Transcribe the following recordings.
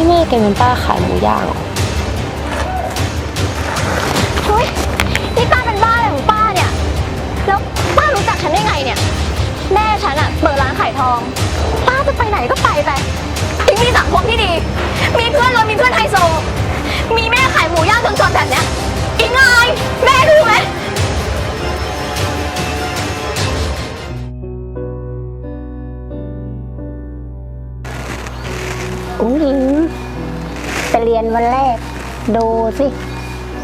นี่แม่แกเป็นป้าขายหมูย่างเหรอเฮ้ยนี่ป้าเป็นบ้าอะไรของป้าเนี่ย แล้วป้ารู้จักฉันได้ไงเนี่ย แม่ฉันอะเปิดร้านขายทอง ป้าจะไปไหนก็ไปไปทิ้งมีสังคมที่ดี มีเพื่อนรวยมีเพื่อนไฮโซ มีแม่ขายหมูย่างจนๆแบบเนี้ยอิงอายแม่รู้ไหม อุ้งอิงไปเรียนวันแรก ดูสิ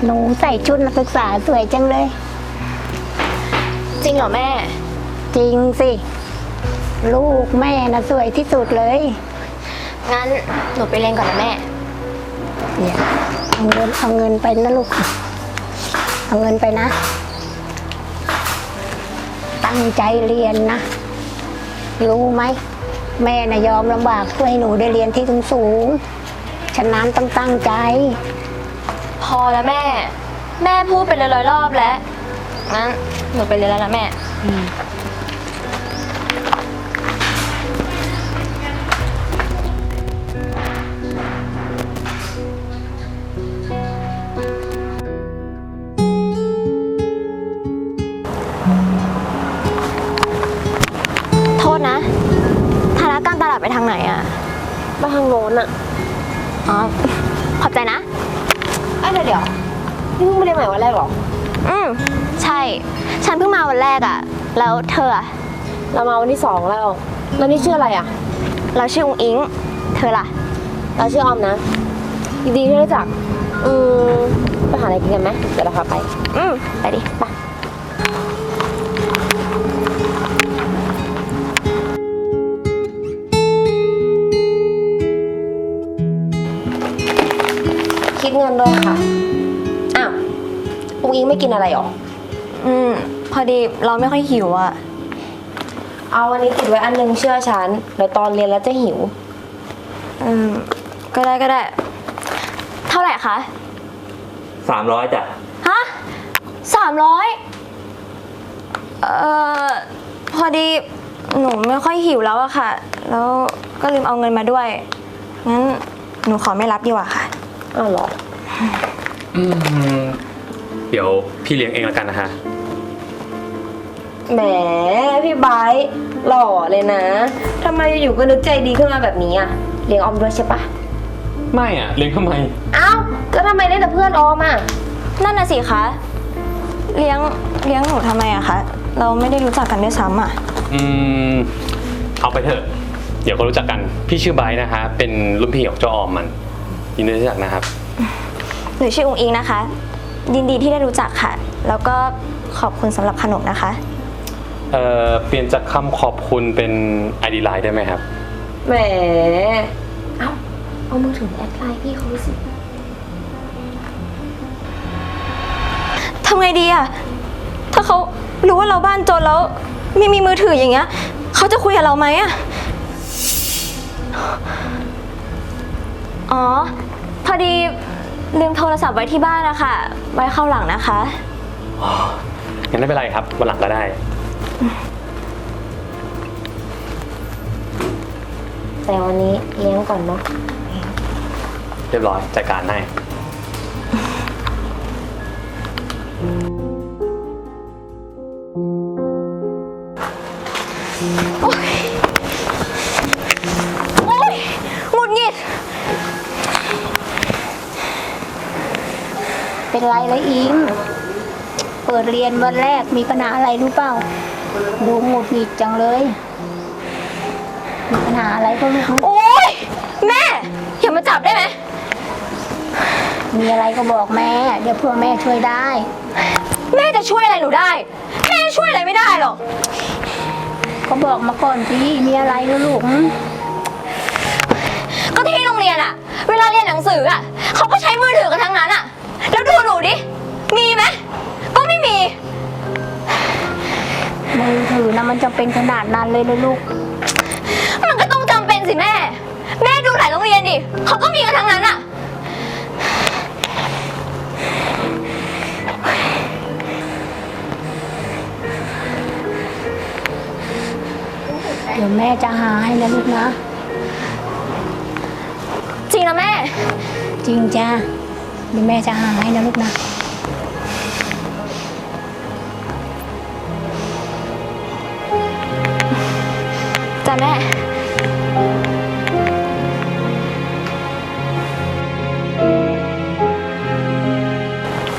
หนูใส่ชุดนักศึกษาสวยจังเลย จริงเหรอแม่ จริงสิ ลูกแม่นะสวยที่สุดเลย งั้นหนูไปเรียนก่อนนะแม่ เนี่ยเอาเงินเอาเงินไปนะลูก เอาเงินไปนะ ตั้งใจเรียนนะ รู้ไหม แม่นะยอมลำบากเพื่อให้หนูได้เรียนที่สูงสูงๆฉะนั้นต้องตั้งใจ พอแล้วแม่ แม่พูดไปเลยร้อยรอบแล้วงั้นหนูไปเรียนแล้วนะแม่โท ไปทางโน้นอะอ๋อ ขอบใจนะไอ้ยเดี๋ยวเดี๋ยวนี่เพิ่งมาเรียนใหม่วันแรกเหรอ อืม ใช่ ฉันเพิ่งมาวันแรกอะแล้วเธออะเรามาวันที่สองแล้ว แล้วนี่ชื่ออะไรอะเราชื่ออุงอิง เธอล่ะ เราชื่อออมนะยินดีที่ได้รู้จัก อืมไปหาอะไรกินกันไหมเดี๋ยวเราพาไป อืม ไปดิ ไป ดเงินด้วยค่ะ อ้าวอุ้งอิงไม่กินอะไรหรอ อืม พอดีเราไม่ค่อยหิวอะเอาวันนี้ติดไว้อันนึงเชื่อฉัน เดี๋ยวตอนเรียนแล้วจะหิว อืม ก็ได้ก็ได้ เท่าไหร่คะ สามร้อยจ้ะ ฮะสามร้อยเอ่อ พอดีหนูไม่ค่อยหิวแล้วอะค่ะ แล้วก็ลืมเอาเงินมาด้วย งั้นหนูขอไม่รับดีกว่าค่ะ อ้าวเหรอ อืมเดี๋ยวพี่เลี้ยงเองแล้วกันนะฮะ แหมพี่ไบร์ทหล่อเลยนะทำไมอยู่ๆก็นึกใจดีขึ้นมาแบบนี้อะเลี้ยงออมด้วยใช่ปะไม่อะ เลี้ยงทำไม เอ้าก็ทำไมได้แต่เพื่อนออมอะนั่นน่ะสิคะ เลี้ยงเลี้ยงหนูทำไมอะคะ เราไม่ได้รู้จักกันด้วยซ้ำอะอืม เอาไปเถอะ เดี๋ยวก็รู้จักกัน พี่ชื่อไบร์ทนะฮะ เป็นรุ่นพี่ของเจ้าออมมัน ยินดีที่รู้จักนะครับ หนูชื่ออุงอิงนะคะ ยินดีที่ได้รู้จักค่ะ แล้วก็ขอบคุณสำหรับขนมนะคะ เอ่อเปลี่ยนจากคำขอบคุณเป็น ID Line ได้ไหมครับ แหม เอ้าเอามือถือแอดไลน์พี่เขาสิ ทำไงดีอะถ้าเขารู้ว่าเราบ้านจนแล้วไม่มีมือถืออย่างเงี้ยเขาจะคุยกับเราไหมอะอ๋อ พอดี ลืมโทรศัพท์ไว้ที่บ้านนะคะไว้เข้าหลังนะคะ งั้นไม่เป็นไรครับวันหลังก็ได้ แต่วันนี้เลี้ยงก่อนเนาะเรียบร้อยจัดการให้โเป็นไรละอิงเปิดเรียนวันแรกมีปัญหาอะไรรู้เปล่า ดูหงุดหงิดจังเลย มีปัญหาอะไรก็ไม่รู้โอ๊ย แม่ อย่ามาจับได้ไหม มีอะไรก็บอกแม่ เดี๋ยวเพื่อแม่ช่วยได้ แม่จะช่วยอะไรหนูได้ แม่ช่วยอะไรไม่ได้หรอก ก็บอกมาก่อนสิมีอะไรนะลูกหึก็ที่โรงเรียนอะเวลาเรียนหนังสืออะเขาก็ใช้มือถือกันทั้งนั้นอะแล้ว ดูหนูดิ มีไหม ก็ไม่มี มือถือนะมันจะเป็นขนาดนั้นเลยนะลูก มันก็ต้องจำเป็นสิแม่ แม่ดูหลายโรงเรียนดิเขาก็มีกันทั้งนั้นอะเดี๋ยวแม่จะหาให้นะลูกนะ จริงนะแม่ จริงจ้าเดี๋ยวแม่จะหาให้นะลูกนะจ้ะแม่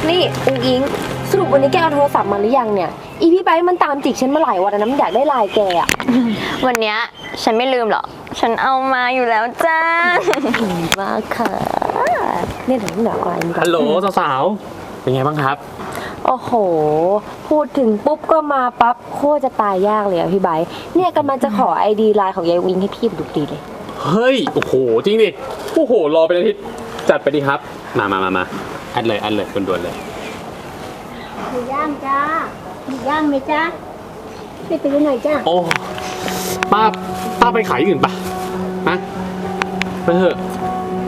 นี่อุงอิง สรุปวันนี้แกเอาโทรศัพท์มาหรือยังเนี่ย อีพี่ไบร์ทมันตามจิกฉันมาหลายวันแล้วนะมันอยากได้ไลน์แกอะวันเนี้ยฉันไม่ลืมหรอก ฉันเอามาอยู่แล้วจ้าดีมากค่ะ เนี่ยเดี๋ยวเดี๋ยวก่อนก่อนฮัลโหลสาวๆ เป็นไงบ้างครับ โอ้โห พูดถึงปุ๊บก็มาปั๊บโคตรจะตายยากเลยอะพี่ไบร์ทเนี่ยกำลังจะขอไอดีไลน์ของยายวิงให้พี่ดูดีเลย เฮ้ย โอ้โห จริงดิ โอ้โห รอเป็นอาทิตย์ จัดไปดิครับ มามามามาแอดเลยแอดเลยด่วนๆเลย หมูย่างจ้าหมูย่างไหมจ้าไปตื้อหน่อยจ้าโอ้ ป้า ป้าไปขายที่อื่นปะฮะไปเถอะ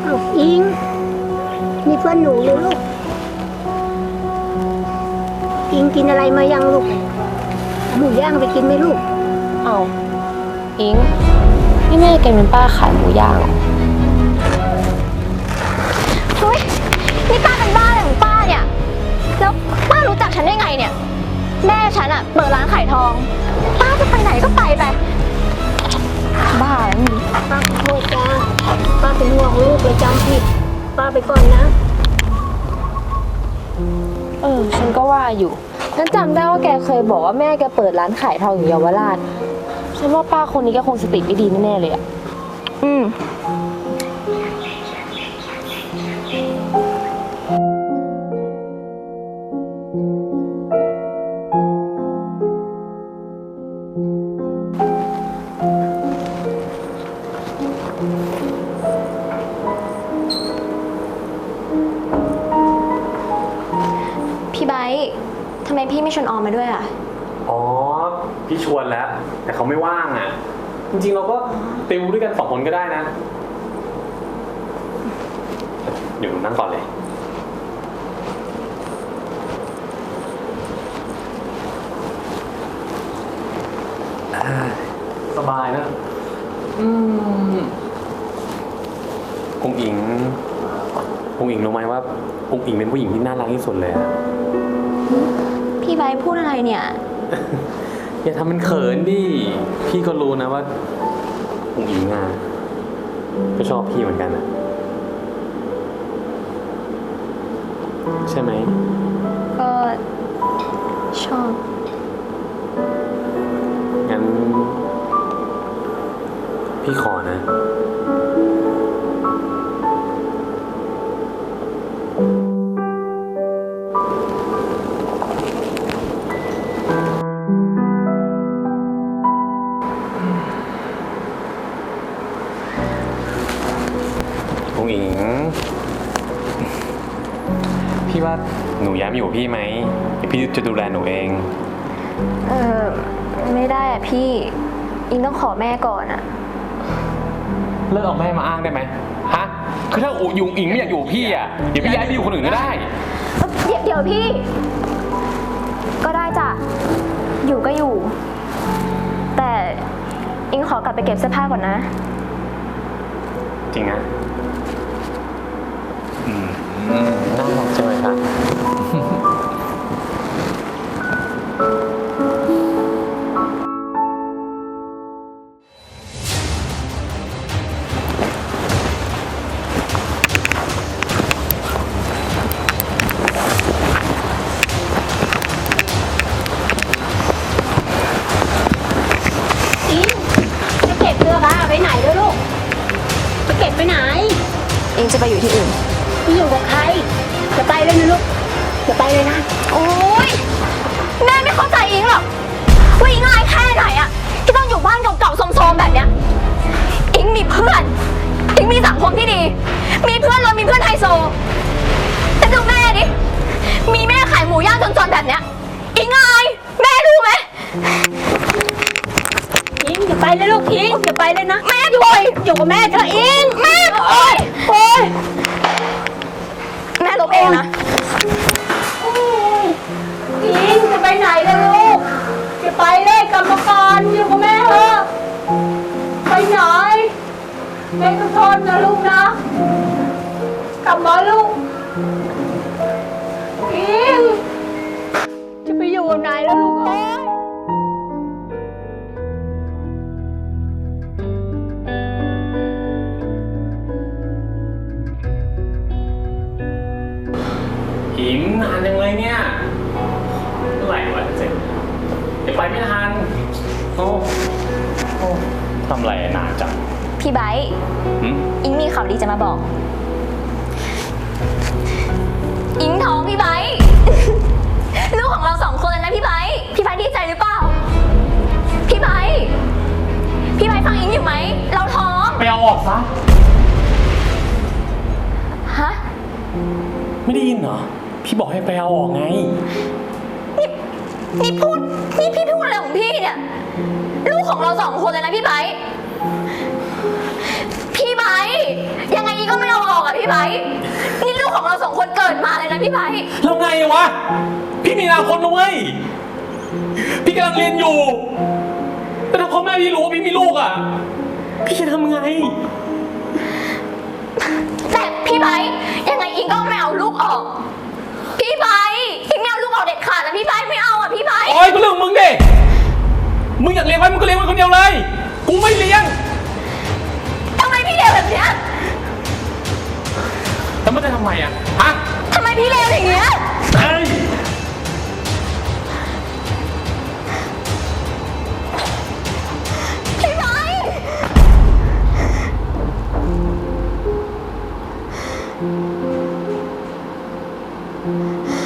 เอาอิงมี เพื่อนหนูอยู่ลูกอิงกินอะไรมายังลูกเอาหมูย่างไปกินไหมลูก เอาอิงนี่แม่แกเป็นป้าขายหมูย่างเหรอเฮ้ยนี่ป้าเป็นบ้าอะไรของป้าเนี่ย แล้วป้ารู้จักฉันได้ไงเนี่ย แม่ฉันอะเปิดร้านขายทอง ป้าจะไปไหนก็ไปไป บ้าแล้วมึง ป้าขอโทษจ้าป้าเป็นห่วงลูกเลยจำผิด ป้าไปก่อนนะ เออ ฉันก็ว่าอยู่ ฉันจำได้ว่าแกเคยบอกว่าแม่แกเปิดร้านขายทองอยู่เยาวราช ฉันว่าป้าคนนี้ก็คงสติไม่ดีแน่ๆเลยอะ ททำไมพี่ไม่ชวนออมมาด้วยอะ อ๋อ พี่ชวนแล้ว แต่เขาไม่ว่างอะ จริงๆเราก็ติวด้วยกันสองคนก็ได้นะ เดี๋ยวหนูนั่งก่อนเลย สบายนะ อืมองอิงองอิงรู้ไหมว่าองอิงเป็นผู้หญิงที่น่ารักที่สุดเลยอะ พี่ไบร์ทพูดอะไรเนี่ย อย่าทำเป็นเขินดิ พี่ก็รู้นะว่าองอิงอะก็ชอบพี่เหมือนกันอะใช่ไหม ก็ชอบ งั้น พี่ขอนะ กับพี่ไหมเดี๋ยวพี่จะดูแลหนูเอง เออไม่ได้อะพี่ อิงต้องขอแม่ก่อนอะเลิกเอาแม่มาอ้างได้ไหมฮะคือถ้าอุยุงอิงไม่อยากอยู่กับพี่อะเดี๋ยวพี่ย้ายไปอยู่คนอื่นก็ได้เดี๋ยวเดี๋ยวพี่ ก็ได้จ้ะ อยู่ก็อยู่ แต่อิงขอกลับไปเก็บเสื้อผ้าก่อนนะ จริงนะอืมน่ารักใช่ไหมครับ อิ มีเพื่อนรวยมีเพื่อนไฮโซ แต่ดูแม่ดิ มีแม่ขายหมูย่างจนๆแบบเนี้ยอิงอายแม่รู้ไหมอิงจะไปเลยลูกอิงจะไปเลยนะ แม่ด้วยอยู่กับแม่เธอะอิงแม่โอ๊ยโอ๊ยแม่ลบเองนะอิงจะไปไหนล่ะลูก จะไปเลยกรรมกรอยู่กับแม่เถอะไปไหนแม่ก็ทนนะลูกนะ กลับมาลูกอิงจะไปอยู่ไหนแล้วลูกเอ้ยหิมนานยังเลยเนี่ยเมื่อไหร่วะจะเสร็จเดี๋ยวไปไม่ทันโอ้โอ้ทำอะไรนานจังพี่ไบร์ทหึอิงมีข่าวดีจะมาบอก อิงท้องพี่ไบร์ท ลูกของเราสองคนเลยนะพี่ไบร์ทพี่ไบร์ทดีใจหรือเปล่า พี่ไบร์ทพี่ไบร์ทฟังอิงอยู่ไหม เราท้อง ไปเอาออกซะ ฮะ ไม่ได้ยินเหรอ พี่บอกให้ไปเอาออกไง นี่พูดนี่พี่พูดอะไรของพี่เนี่ย ลูกของเราสองคนเลยนะพี่ไบร์ทพี่ไบร์ทยังไงอิงก็ไม่เอาออกอะพี่ไบร์ทนี่ลูก ของเราสองคนเกิดมาเลยนะพี่ไบร์ทแล้วไงวะ พี่มีอนาคตนะเว้ย พี่กำลังเรียนอยู่ แต่ถ้าพ่อแม่พี่รู้ว่าพี่มีลูกอะ พี่จะทำไง แต่พี่ไบร์ทยังไงอิงก็ไม่เอาลูกออก พี่ไบร์ทอิงไม่เอาลูกออกเด็ดขาดนะพี่ไบร์ทไม่เอาอะพี่ไบร์ทโอ้ยก็เรื่องของมึงดิ มึงอยากเลี้ยงไว้มึงก็เลี้ยงไว้คนเดียวเลย กูไม่เลี้ยง ทำไมพี่เลวแบบเนี้ย แล้วมันจะทำไมอะ ฮะทำไมพี่เลวอย่างเงี้ย เฮ้ยพี่ไบร์ทแม่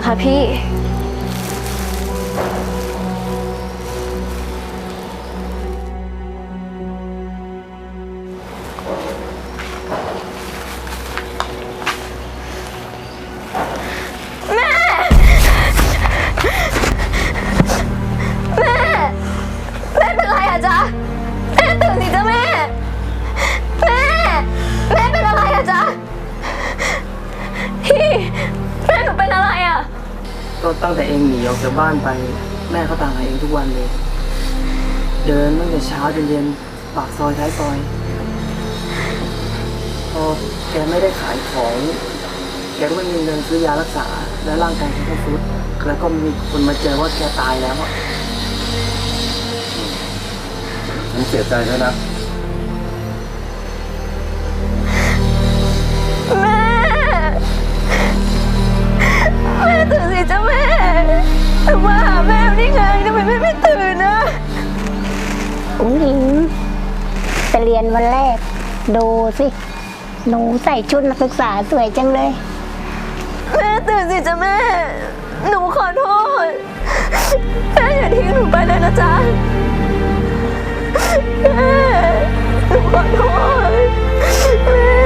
มีอะคะพี่ ไปแม่เขาตามหาเองทุกวันเลย เดินตั้งแต่เช้าจนเย็นปากซอยท้ายซอย พอแกไม่ได้ขายของ แกก็ไม่มีเงินซื้อยารักษา และร่างกายแกก็ทรุดแล้วก็มีคนมาเจอว่าแกตายแล้วอะฉันเสียใจแล้วยนะแม่ แม่ตื่นสิจ้ะแม่ มาหาแม่นี่ไงทำไมแม่ไม่ตื่นนะอุ้งอิงไปเรียนวันแรก ดูสิ หนูใส่ชุดนักศึกษาสวยจังเลย แม่ตื่นสิจ้ะแม่ หนูขอโทษ แม่อย่าทิ้งหนูไปเลยนะจ๊ะแม่หนูขอโทษแม่